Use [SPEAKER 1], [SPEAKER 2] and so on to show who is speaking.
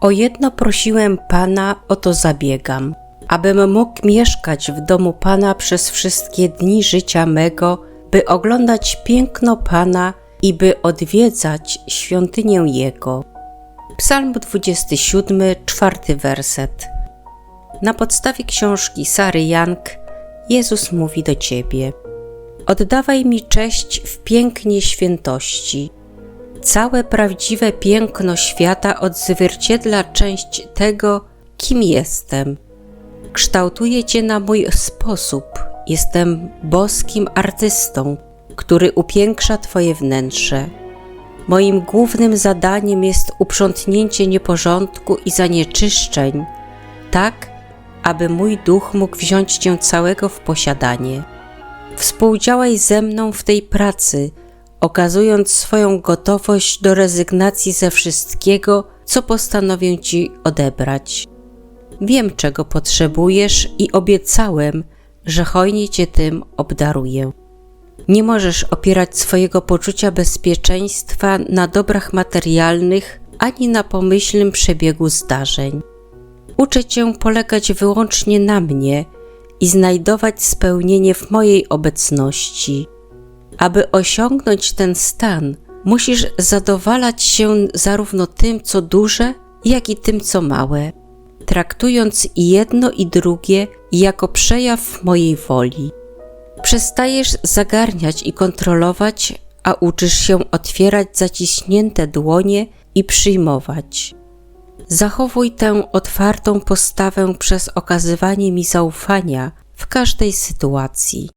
[SPEAKER 1] O jedno prosiłem Pana, o to zabiegam, abym mógł mieszkać w domu Pana przez wszystkie dni życia mego, by oglądać piękno Pana i by odwiedzać świątynię Jego. Psalm 27, czwarty werset. Na podstawie książki Sary Young Jezus mówi do Ciebie: Oddawaj mi cześć w pięknie świętości. Całe prawdziwe piękno świata odzwierciedla część tego, kim jestem. Kształtuję Cię na mój sposób. Jestem boskim artystą, który upiększa Twoje wnętrze. Moim głównym zadaniem jest uprzątnięcie nieporządku i zanieczyszczeń, tak aby mój duch mógł wziąć Cię całego w posiadanie. Współdziałaj ze mną w tej pracy, okazując swoją gotowość do rezygnacji ze wszystkiego, co postanowię Ci odebrać. Wiem, czego potrzebujesz i obiecałem, że hojnie Cię tym obdaruję. Nie możesz opierać swojego poczucia bezpieczeństwa na dobrach materialnych ani na pomyślnym przebiegu zdarzeń. Uczę Cię polegać wyłącznie na mnie i znajdować spełnienie w mojej obecności. Aby osiągnąć ten stan, musisz zadowalać się zarówno tym, co duże, jak i tym, co małe, traktując jedno i drugie jako przejaw mojej woli. Przestajesz zagarniać i kontrolować, a uczysz się otwierać zaciśnięte dłonie i przyjmować. Zachowuj tę otwartą postawę przez okazywanie mi zaufania w każdej sytuacji.